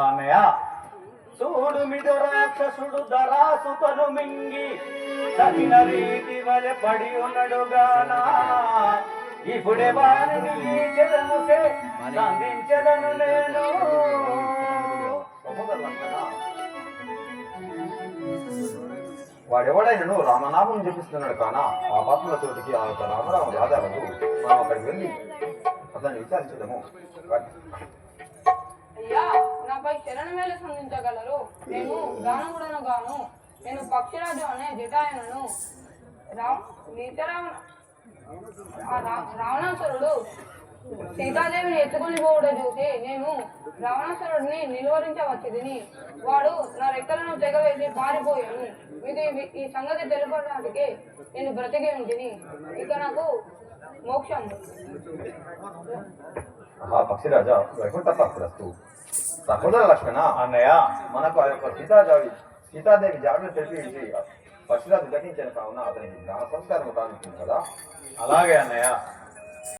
అన్నయ్య. రావణాసుడు దరాసుతను మింగి తగిన రీతి వలె పడి ఉన్నడుగానా ఇప్పుడే వారిని ఈ చెదముసే సంధించదను నేను. వాడెవడైనను రామనామం జపిస్తున్నాడు కానా? ఆ పాత్మల చోటికి ఆ యొక్క రామరామ రాజాలకు మనం అక్కడికి వెళ్ళి అతన్ని విచారించడము. నేను గానముడను గాను. నేను పక్షిరాజు అనే జటాయనను రా నీచరావణ రావణాసురుడు సీతాదేవిని ఎత్తుకొని పోవడం చూసి నేను రావణాసురుడిని నిలువరించవచ్చుదిని వాడు నా రెక్కలను తెగవేసి పారిపోయాను. మీకు ఈ- ఈ సంగతి తెలుపడానికి నేను బ్రతికి ఉంటిని. ఇక నాకు మోక్షం. పక్షిరాజా వైకుంఠ ప్రాప్తిరస్తు సహోదర లక్షణ అన్నయ్య మనకు ఆ యొక్క సీతాదేవి సీతాదేవి జాగ్రత్త తెలిపి పక్షిరాజు ఘటించిన కావున అతనికి జ్ఞాన సంస్కారం కానుంటుంది కదా? అలాగే అన్నయ్య.